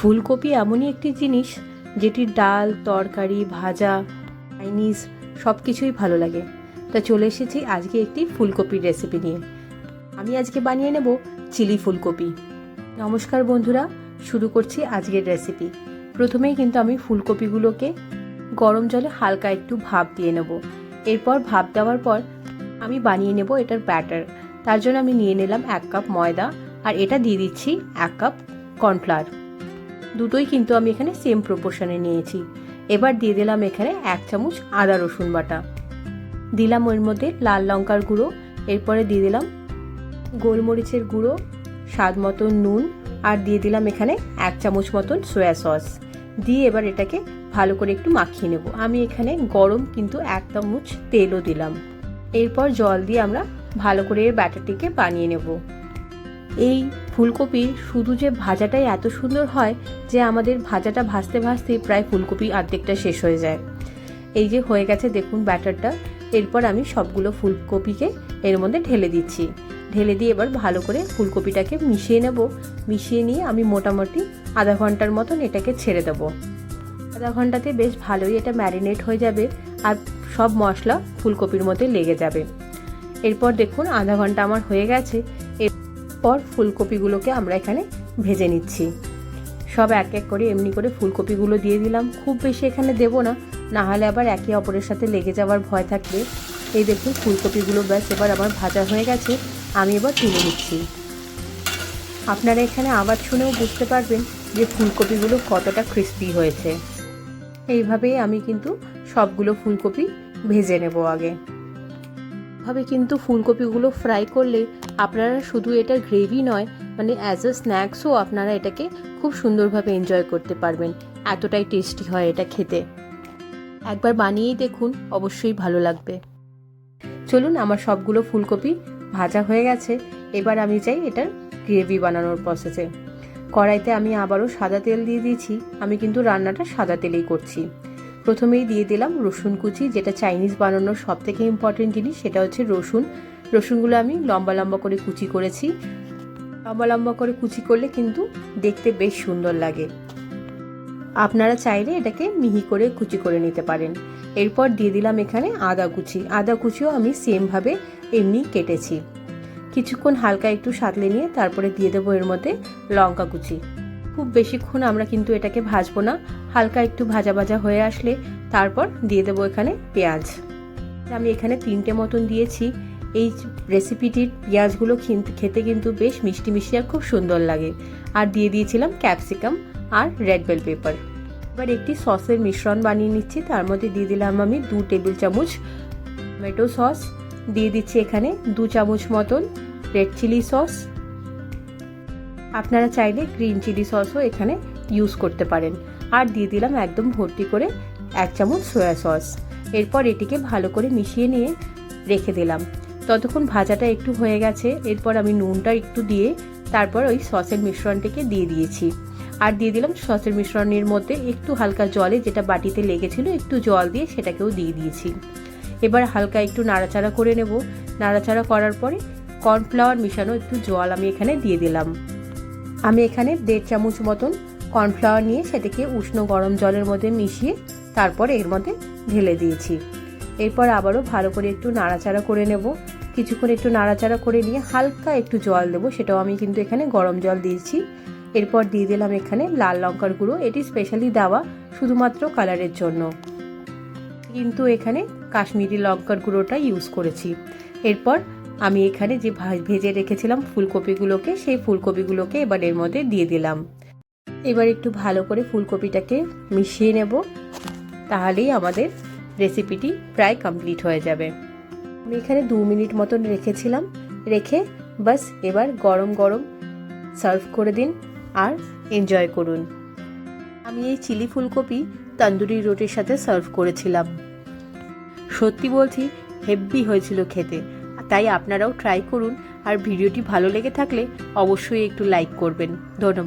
ফুলকপি এমনই একটি জিনিস যেটি ডাল, তরকারি, ভাজা, চাইনিজ সব কিছুই ভালো লাগে। তা চলে এসেছি আজকে একটি ফুলকপির রেসিপি নিয়ে। আমি আজকে বানিয়ে নেব চিলি ফুলকপি। নমস্কার বন্ধুরা, শুরু করছি আজকের রেসিপি প্রথমেই কিন্তু আমি ফুলকপিগুলোকে গরম জলে হালকা একটু ভাপ দিয়ে নেব। এরপর ভাপ দেওয়ার পর আমি বানিয়ে নেব এটার ব্যাটার তার জন্য আমি নিয়ে নিলাম এক কাপ ময়দা আর এটা দিয়ে দিচ্ছি এক কাপ কর্নফ্লাওয়ার দুটোই কিন্তু আমি এখানে সেম প্রপোর্শনে নিয়েছি। এবার দিয়ে দিলাম এখানে এক চামচ আদা রসুন বাটা। দিলাম ওর মধ্যে লাল লঙ্কার গুঁড়ো, এরপরে দিয়ে দিলাম গোলমরিচের গুঁড়ো, স্বাদ মতন নুন, আর দিয়ে দিলাম এখানে এক চামচ মতন সয়া সস দিয়ে এবার এটাকে ভালো করে একটু মাখিয়ে নেব। আমি এখানে গরম কিন্তু এক চামচ তেলও দিলাম। এরপর জল দিয়ে আমরা ভালো করে এর ব্যাটারটিকে বানিয়ে নেব। এই ফুলকপি শুধু যে ভাজাটাই এত সুন্দর হয় যে আমাদের ভাজাটা ভাজতে ভাজতে প্রায় ফুলকপি অর্ধেকটা শেষ হয়ে যায়। এই যে হয়ে গেছে দেখুন ব্যাটারটা। এরপর আমি সবগুলো ফুলকপিকে এর মধ্যে ঢেলে দিচ্ছি। ঢেলে দিয়ে এবার ভালো করে ফুলকপিটাকে মিশিয়ে নেব। মিশিয়ে নিয়ে আমি মোটামুটি আধা ঘণ্টার মতন এটাকে ছেড়ে দেবো। আধা ঘন্টাতে বেশ ভালোই এটা ম্যারিনেট হয়ে যাবে আর সব মশলা ফুলকপির মধ্যে লেগে যাবে। এরপর দেখুন আধা ঘণ্টা আমার হয়ে গেছে। এরপর ফুলকপিগুলোকে আমরা এখানে ভেজে নিচ্ছি। সব এক এক করে এমনি করে ফুলকপিগুলো দিয়ে দিলাম। খুব বেশি এখানে দেবো না না হলে আবার একে অপরের সাথে লেগে যাওয়ার ভয় থাকবে। এই দেখুন ফুলকপিগুলো ব্যাস এবার আমার ভাজা হয়ে গেছে, আমি এবার তুলে নিচ্ছি। আপনারা এখানে আবার শুনেও বুঝতে পারবেন যে ফুলকপিগুলো কতটা ক্রিস্পি হয়েছে। এইভাবেই আমি কিন্তু সবগুলো ফুলকপি ভেজে নেব আগে। ভাবে কিন্তু ফুলকপিগুলো ফ্রাই করলে আপনারা শুধু এটা গ্রেভি নয় মানে অ্যাজ আ স্ন্যাক্সও আপনারা এটাকে খুব সুন্দরভাবে এনজয় করতে পারবেন। এতটাই টেস্টি হয় এটা খেতে। একবার বানিয়েই দেখুন, অবশ্যই ভালো লাগবে। চলুন, আমার সবগুলো ফুলকপি ভাজা হয়ে গেছে। এবার আমি চাই এটার গ্রেভি বানানোর প্রসেসে কড়াইতে আমি আবারও সাদা তেল দিয়ে দিয়েছি। আমি কিন্তু রান্নাটা সাদা তেলেই করছি। প্রথমেই দিয়ে দিলাম রসুন কুচি, যেটা চাইনিজ বানানোর সব থেকে ইম্পর্টেন্ট জিনিস, সেটা হচ্ছে রসুন। রসুনগুলো আমি লম্বা লম্বা করে কুচি করেছি। লম্বা লম্বা করে কুচি করলে কিন্তু দেখতে বেশ সুন্দর লাগে। আপনারা চাইলে এটাকে মিহি করে কুচি করে নিতে পারেন। এরপর দিয়ে দিলাম এখানে আদা কুচি। আদা কুচিও আমি সেমভাবে এমনি কেটেছি। কিছুক্ষণ হালকা একটু সাতলে নিয়ে তারপরে দিয়ে দেবো এর মধ্যে লঙ্কা কুচি। খুব বেশিক্ষণ আমরা কিন্তু এটাকে ভাজবো না। হালকা একটু ভাজা ভাজা হয়ে আসলে তারপর দিয়ে দেবো এখানে পেঁয়াজ। আমি এখানে তিনটে মতন দিয়েছি। এই রেসিপিটির পেঁয়াজগুলো খেতে কিন্তু বেশ মিষ্টি মিষ্টি আর খুব সুন্দর লাগে। আর দিয়ে দিয়েছিলাম ক্যাপসিকাম আর রেড বেল পেপার এবার একটি সসের মিশ্রণ বানিয়ে নিচ্ছি। তার মধ্যে দিয়ে দিলাম আমি দু টেবিল চামচ টমেটো সস দিয়ে দিচ্ছি এখানে দু চামচ মতন রেড চিলি সস আপনারা চাইলে গ্রিন চিলি সসও এখানে ইউজ করতে পারেন। আর দিয়ে দিলাম একদম ভর্তি করে এক চামচ সয়া সস এরপর এটিকে ভালো করে মিশিয়ে নিয়ে রেখে দিলাম। ততক্ষণ ভাজাটা একটু হয়ে গেছে, এরপর আমি নুনটা একটু দিয়ে তারপর ওই সসের মিশ্রণটিকে দিয়ে দিয়েছি। আর দিয়ে দিলাম সসের মিশ্রণের মধ্যে একটু হালকা জলে যেটা বাটিতে লেগেছিল একটু জল দিয়ে সেটাকেও দিয়ে দিয়েছি। এবার হালকা একটু নাড়াচাড়া করে নেব। নাড়াচাড়া করার পরে কর্নফ্লাওয়ার মিশানো একটু জল আমি এখানে দিয়ে দিলাম। আমি এখানে দেড় চামচ মতন কর্নফ্লাওয়ার নিয়ে সেটাকে উষ্ণ গরম জলের মধ্যে মিশিয়ে তারপর এর মধ্যে ঢেলে দিয়েছি। এরপর আবারও ভালো করে একটু নাড়াচাড়া করে নেব। কিছুক্ষণ একটু নাড়াচাড়া করে নিয়ে হালকা একটু জল দেবো, সেটাও আমি কিন্তু এখানে গরম জল দিয়েছি। এরপর দিয়ে দিলাম এখানে লাল লঙ্কার গুঁড়ো, এটি স্পেশালি দেওয়া শুধুমাত্র কালারের জন্য। কিন্তু এখানে কাশ্মীরি লঙ্কার গুঁড়োটা ইউজ করেছি। এরপর আমি এখানে যে ভেজে রেখেছিলাম ফুলকপিগুলোকে, সেই ফুলকপিগুলোকে এবার এর মধ্যে দিয়ে দিলাম। এবার একটু ভালো করে ফুলকপিটাকে মিশিয়ে নেব, তাহলেই আমাদের রেসিপিটি প্রায় কমপ্লিট হয়ে যাবে। আমি এখানে দু মিনিট মতন রেখেছিলাম। রেখে বাস এবার গরম গরম সার্ভ করে দিন আর এনজয় করুন। আমি এই চিলি ফুলকপি তন্দুরি রুটির সাথে সার্ভ করেছিলাম। সত্যি বলছি, হেভি হয়েছিল খেতে। তাই আপনারাও ট্রাই করুন আর ভিডিওটি ভালো লেগে থাকলে অবশ্যই একটু লাইক করবেন। ধন্যবাদ।